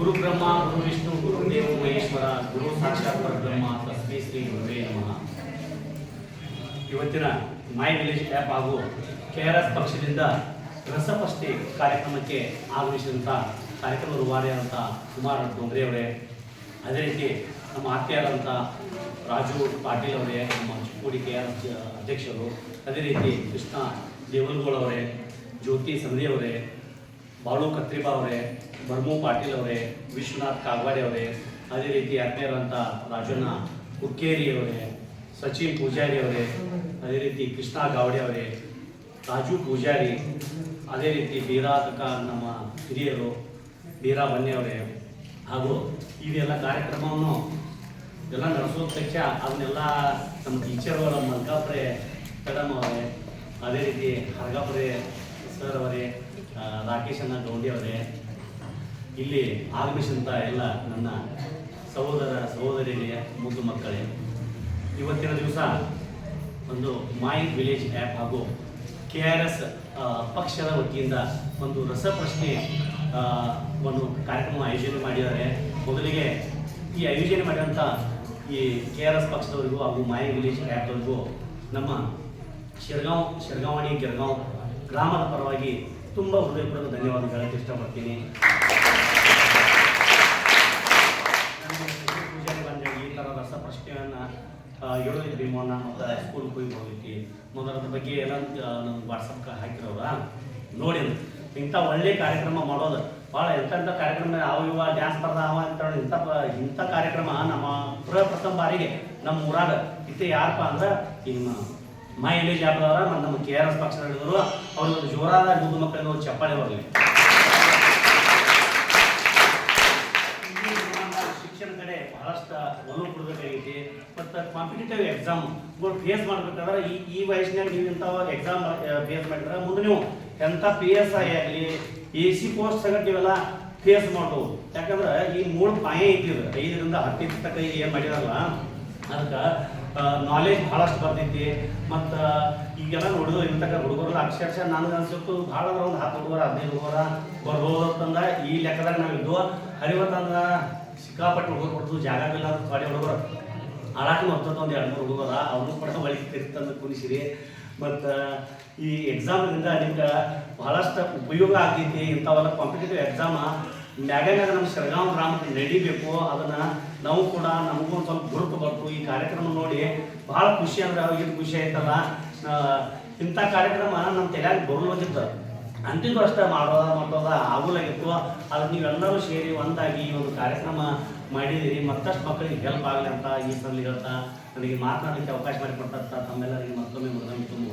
ಗುರು ಬ್ರಹ್ಮ ಗುರು ವಿಷ್ಣು, ಗುರು ದೇವ, ಮಹೇಶ್ವರ, ಗುರು ಸಾಕ್ಷಾತ್ ಪರಬ್ರಹ್ಮ, ತಸ್ಮೈ ಶ್ರೀ ಗುರುವೇ ನಮಃ. ಇವತ್ತಿನ ಮೈ ವಿಲೇಜ್ ಆ್ಯಪ್ ಹಾಗೂ ಕೆ ಆರ್ ಎಸ್ ಪಕ್ಷದಿಂದ ರಸಪಷ್ಟಿ ಕಾರ್ಯಕ್ರಮಕ್ಕೆ ಆಗಮಿಸಿದಂಥ ಕಾರ್ಯಕ್ರಮ ರೂವಾರಿಯಾದಂಥ ಕುಮಾರ್ ಡೋಂಗ್ರೆ ಅವರೇ, ಅದೇ ರೀತಿ ನಮ್ಮ ಆತ್ಮೀಯರಾದಂಥ ರಾಜು ಪಾಟೀಲ್ ಅವರೇ, ನಮ್ಮ ಚಿಕ್ಕೋಡಿ ಕೆ ಆರ್ ಎಸ್ ಅಧ್ಯಕ್ಷರು, ಅದೇ ರೀತಿ ಕೃಷ್ಣ ದೇವಲ್ಗೋಳ್ ಅವರೇ, ಜ್ಯೋತಿ ಸಂಧಿ ಅವರೇ ಬಾಳು ಕತ್ರಿಬಾ ಅವರೇ ಬರ್ಮು ಪಾಟೀಲ್ ಅವರೇ, ವಿಶ್ವನಾಥ್ ಕಾಗವಾಡಿ ಅವರೇ, ಅದೇ ರೀತಿ ಆತ್ಮೀಯರಂಥ ರಾಜಣ್ಣ ಹುಕ್ಕೇರಿ ಅವರೇ ಸಚಿನ್ ಪೂಜಾರಿ ಅವರೇ, ಅದೇ ರೀತಿ ಕೃಷ್ಣ ಗಾವಡೆ ಅವರೇ, ರಾಜು ಪೂಜಾರಿ, ಅದೇ ರೀತಿ ಬೀರಾ ತಕ ನಮ್ಮ ಹಿರಿಯರು ಬೀರಾ ಬನ್ನಿ ಅವರೇ, ಹಾಗೂ ಇದೆಲ್ಲ ಕಾರ್ಯಕ್ರಮವನ್ನು ಎಲ್ಲ ನಡೆಸೋದಕ್ಕೆ ಅದನ್ನೆಲ್ಲ ನಮ್ಮ ಟೀಚರ್ಗಳು ಮಲ್ಕಾಪುರೆ ಕಡಮ್ಮ ಅವರೇ, ಅದೇ ರೀತಿ ಹರಗಾಪುರೆ ಸರ್ ಅವರೇ ರಾಕೇಶ್ ಅಣ್ಣ ಗೌಂಡಿ ಅವರೇ, ಇಲ್ಲಿ ಆಗಮಿಸಿದಂಥ ಎಲ್ಲ ನನ್ನ ಸಹೋದರ ಸಹೋದರಿಯರೇ ಮುದ್ದು ಮಕ್ಕಳೇ, ಇವತ್ತಿನ ದಿವಸ ಒಂದು ಮೈ ವಿಲೇಜ್ ಆ್ಯಪ್ ಹಾಗೂ ಕೆ ಆರ್ ಎಸ್ ಪಕ್ಷದ ವತಿಯಿಂದ ಒಂದು ರಸಪ್ರಶ್ನೆ ಒಂದು ಕಾರ್ಯಕ್ರಮ ಆಯೋಜನೆ ಮಾಡಿದ್ದಾರೆ. ಮೊದಲಿಗೆ ಈ ಆಯೋಜನೆ ಮಾಡಿದಂಥ ಈ ಕೆ ಆರ್ ಎಸ್ ಪಕ್ಷದವರಿಗೂ ಹಾಗೂ ಮೈ ವಿಲೇಜ್ ಆ್ಯಪ್ವರೆಗೂ ನಮ್ಮ ಶಿರ್ಗಾಂವ್, ಶಿರ್ಗಾವಣಿ, ಗಿರ್ಗಾಂವ್ ಗ್ರಾಮದ ಪರವಾಗಿ ತುಂಬ ಹೃದಯಪೂರ್ವಕ ಧನ್ಯವಾದ ಹೇಳಕ್ಕೆ ಇಷ್ಟಪಡ್ತೀನಿ ಪೂಜಾರಿ ಬಂದೆ ಈ ಥರ ರಸಪ್ರಶ್ನೆಯನ್ನು ಹೇಳೋದಿದ್ರಿ ಮೊನ್ನ ಮತ್ತು ಸ್ಕೂಲ್ಗೆ ಹೋಗಿ ಹೋಗಿದ್ವಿ ಮೊದಲ ಬಗ್ಗೆ ಎಲ್ಲ ನಮ್ಗೆ ವಾಟ್ಸಪ್ಗೆ ಹಾಕಿರೋರ. ನೋಡಿ ಇಂಥ ಒಳ್ಳೆ ಕಾರ್ಯಕ್ರಮ ಮಾಡೋದು. ಭಾಳ ಎಂಥ ಕಾರ್ಯಕ್ರಮ ಅವ ಇವ ಡ್ಯಾನ್ಸ್ ಸ್ಪರ್ಧಾ ಅವ ಅಂತ ಇಂಥ ಇಂಥ ಕಾರ್ಯಕ್ರಮ ನಮ್ಮ ಪ್ರಥಮ ಬಾರಿಗೆ ನಮ್ಮ ಊರಾಗ. ಇತ್ತೆ ಯಾರಪ್ಪ ಅಂದ್ರೆ, ಇನ್ನು ಮೈ ವಿಲೇಜ್ ಆ್ಯಪ್ದವರ ಮತ್ತು ನಮ್ಮ ಕೆ ಆರ್ ಎಸ್ ಪಕ್ಷದ ಹಿಡಿದ್ರು ಅವ್ರಿಗೊಂದು ಜೋರಾದ ಗುದ್ದು ಮಕ್ಕಳಿಗೆ ಒಂದು ಚಪ್ಪಾಳೆ ಬರಲಿ. ಶಿಕ್ಷಣ ಕಡೆ ಬಹಳಷ್ಟು ಒಲವು ಕೊಡಬೇಕಾಗೈತಿ. ಮತ್ತು ಕಾಂಪಿಟೇಟಿವ್ ಎಕ್ಸಾಮ್ಗಳು ಫೇಸ್ ಮಾಡ್ಬೇಕಾದ್ರೆ ಈ ಈ ವಯಸ್ಸಿನಾಗ ನೀವು ಇಂಥ ಎಕ್ಸಾಮ್ ಫೇಸ್ ಮಾಡಿದ್ರೆ ಮುಂದೆ ನೀವು ಎಂಥ ಪಿ ಎಸ್ ಐ ಆಗಲಿ ಎ ಸಿ ಪೋಸ್ಟ್ ಸಗಟ್ ನೀವೆಲ್ಲ ಫೇಸ್ ಮಾಡ್ಬೋದು. ಯಾಕಂದ್ರೆ ಈ ಮೂರು ಪಾಯ ಐತಿ ಐದರಿಂದ ಹತ್ತೈದು ತನಕ ಏನು ಮಾಡಿರಲ್ಲ. ಅದಕ್ಕೆ ನಾಲೆಜ್ ಭಾಳಷ್ಟು ಬರ್ತೈತಿ. ಮತ್ತು ಈಗೆಲ್ಲ ನೋಡಿದ್ರು ಇಂತಕ ಹುಡುಗರು ಅಕ್ಷರಶಃ ನನಗೆ ಅನ್ಸುತ್ತು ಭಾಳ ಅಂದ್ರೆ ಒಂದು ಹತ್ತು ಹುಡುಗರ, ಹದಿನೈದು ಹುಡುಗರ ಬರ್ಬೋದು ಅಂತಂದ ಈ ಲೆಕ್ಕದಾಗ ನಾವು ಇದ್ದು ಹರಿವತ್ತಂದ್ರೆ ಸಿಕ್ಕಾಪಟ್ಟೆ ಹುಡುಗರು ಕೊಡ್ತು ಜಾಗ ಇಲ್ಲ ಥೋಡೆ ಹುಡುಗರು. ಹಾಳಾಕಿ ಮತ್ತೊಂದು ಒಂದು ಎರಡು ಮೂರು ಹುಡುಗರ ಅವ್ರನ್ನೂ ಕೂಡ ಬಳಿ ತಂದು ಕುಣಿಸಿರಿ ಮತ್ತು ಈ ಎಕ್ಸಾಮ್ನಿಂದ ನಿಮ್ಗೆ ಬಹಳಷ್ಟು ಉಪಯೋಗ ಆಗ್ತೈತಿ. ಇಂಥವೆಲ್ಲ ಕಾಂಪಿಟೇಟಿವ್ ಎಕ್ಸಾಮ ಮ್ಯಾಗ ಮ್ಯಾಗ ನಮ್ಮ ಶಿರಗಾಂವ್ ಗ್ರಾಮಕ್ಕೆ ನಡಿಬೇಕು ಅದನ್ನ ನಾವು ಕೂಡ ನಮಗೂ ಒಂದು ಸ್ವಲ್ಪ ಗುರುತು ಬರ್ತು ಈ ಕಾರ್ಯಕ್ರಮ ನೋಡಿ ಭಾಳ ಖುಷಿ ಅಂದ್ರೆ ಅವ್ರಿಗೆ ಖುಷಿ ಆಯ್ತಲ್ಲ? ಇಂಥ ಕಾರ್ಯಕ್ರಮ ನಮ್ಮ ತಲೆಯಾಗ ಬರಲೋಗಿತ್ತು. ಅಂತಿಮ ಅಷ್ಟೇ ಮಾಡೋದ ಮಾಡೋದ ಆಗುಲಾಗಿತ್ತು. ಅದ್ರ ನೀವೆಲ್ಲರೂ ಸೇರಿ ಒಂದಾಗಿ ಈ ಒಂದು ಕಾರ್ಯಕ್ರಮ ಮಾಡಿದಿರಿ ಮತ್ತಷ್ಟು ಮಕ್ಕಳಿಗೆ ಹೆಲ್ಪ್ ಆಗಲಿ ಅಂತ ಈ ಸಲ ಹೇಳ್ತಾ, ನನಗೆ ಮಾತನಾಡಲಿಕ್ಕೆ ಅವಕಾಶ ಮಾಡಿಕೊಟ್ಟಂತ ತಮ್ಮೆಲ್ಲರಿಗೆ ಮತ್ತೊಮ್ಮೆ ಮತ್ತೊಮ್ಮೆ ತುಂಬ